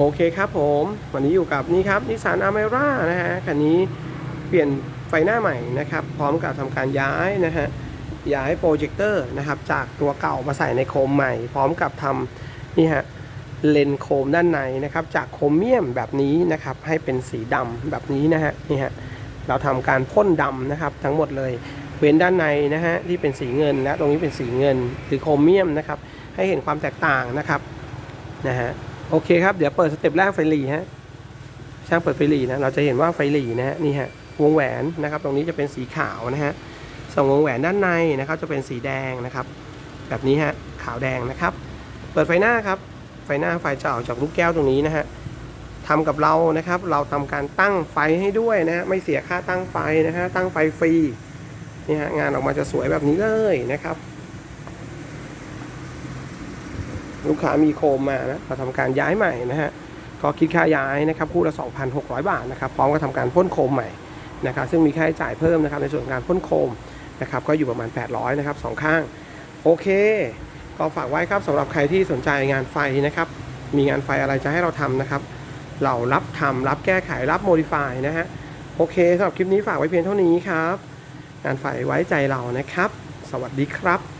โอเคครับผมวันนี้อยู่กับนี่ครับนิสสันอเมร่านะฮะคันนี้เปลี่ยนไฟหน้าใหม่นะครับ พร้อมกับทำการย้ายนะฮะย้ายโปรเจคเตอร์นะครับจากตัวเก่ามาใส่ในโคมใหม่ พร้อมกับทำนี่ฮะเลนโคมด้านในนะครับ จากโครเมียมแบบนี้นะครับให้เป็นสีดำแบบนี้นะฮะนี่ฮะเราทำการพ่นดำนะครับทั้งหมดเลยเว้นด้านในนะฮะที่เป็นสีเงินและตรงนี้เป็นสีเงินคือโครเมียมนะครับให้เห็นความแตกต่างนะครับนะฮะ โอเคครับ เดี๋ยวเปิดสเต็ปแรกไฟหลีฮะ ช่างเปิดไฟหลีนะ เราจะเห็นว่าไฟหลีนะฮะ นี่ฮะ วงแหวนนะครับ ตรงนี้จะเป็นสีขาวนะฮะส่วนวงแหวนด้านในนะครับ จะเป็นสีแดงนะครับ แบบนี้ฮะ ขาวแดงนะครับ เปิดไฟหน้าครับ ไฟหน้าไฟจะออกจากลูกแก้วตรงนี้นะฮะทำกับเรานะครับ เราทำการตั้งไฟให้ด้วยนะฮะ ไม่เสียค่าตั้งไฟนะฮะ ตั้งไฟฟรี นี่ฮะ งานออกมาจะสวยแบบนี้เลยนะครับ ลูกค้ามีโคมมานะเราทำการย้ายใหม่นะฮะก็คิดค่าย้ายนะครับคู่ละ 2,600 บาทนะครับพร้อมกับทำการพ่นโคมใหม่นะครับซึ่งมีค่าใช้จ่ายเพิ่มนะครับในส่วนของการพ่นโคมนะครับก็อยู่ประมาณ 800นะครับสองข้างโอเค ก็ฝากไว้ครับสำหรับใครที่สนใจงานไฟนะครับมีงานไฟอะไรจะให้เราทำนะครับ เรารับทำรับแก้ไขรับโมดิฟายนะฮะโอเคสำหรับคลิปนี้ฝากไว้เพียงเท่านี้ครับ งานไฟไว้ใจเรานะครับ สวัสดีครับ